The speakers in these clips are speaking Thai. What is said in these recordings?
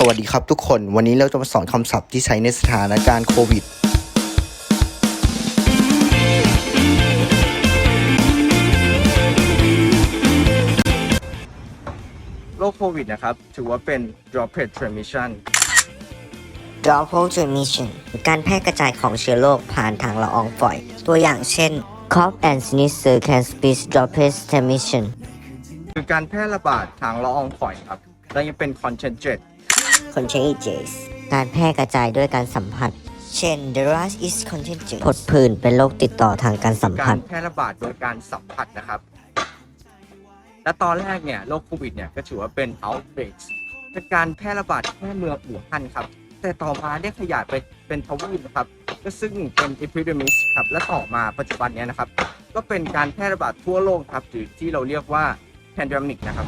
สวัสดีครับทุกคน วันนี้เราจะมาสอนคำศัพท์ที่ใช้ในสถานการณ์โควิด โรคโควิดนะครับ ถือว่าเป็น droplet transmission Droplet transmission การแพร่กระจายของเชื้อโรคผ่านทางละอองฝอย ตัวอย่างเช่น cough and sneeze can spread droplet transmission คือการแพร่ระบาดทางละอองฝอยครับและยังเป็น contagious contagious การแพร่กระจายด้วยการสัมผัส เช่น the virus is contagious ผดผื่นเป็นโรคติดต่อทางการสัมกาผัรสแพร่ระบาดโดยการสัมผัสนะครับ และตอนแรกเนี่ยโรคโควิดเนี่ยก็ถือว่าเป็น outbreak เป็นการแพร่ระบาดแค่เมืองอู่ฮั่นครับ แต่ต่อมาได้ขยายไปเป็นทวีปนะครับ ก็ซึ่งเป็น epidemic ครับ และต่อมาปัจจุบันเนี้นะครับ ก็เป็นการแพร่ระบาดทั่วโลกครับหรือที่เราเรียกว่า pandemic นะครับ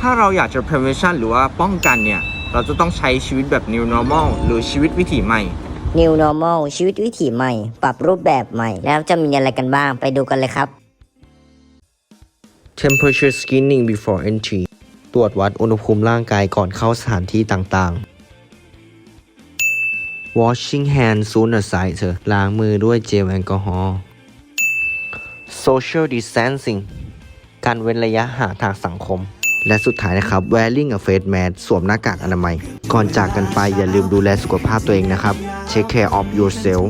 ถ้าเราอยากจะ prevention หรือว่าป้องกันเนี่ย เราจะต้องใช้ชีวิตแบบ new normal หรือชีวิตวิถีใหม่ New normal ชีวิตวิถีใหม่ ปรับรูปแบบใหม่ แล้วจะมีอะไรกันบ้างไปดูกันเลยครับ Temperature screening before entry ตรวจวัดอุณหภูมิร่างกายก่อนเข้าสถานที่ต่างๆ Washing hands sooner sizer ล้างมือด้วยเจลแอลกอฮอล์ Social distancing การเว้นระยะห่างทางสังคม และสุดท้ายนะครับ wearing a face mask สวมหน้ากากอนามัย ก่อนจากกันไปอย่าลืมดูแลสุขภาพตัวเองนะครับ Take care of yourself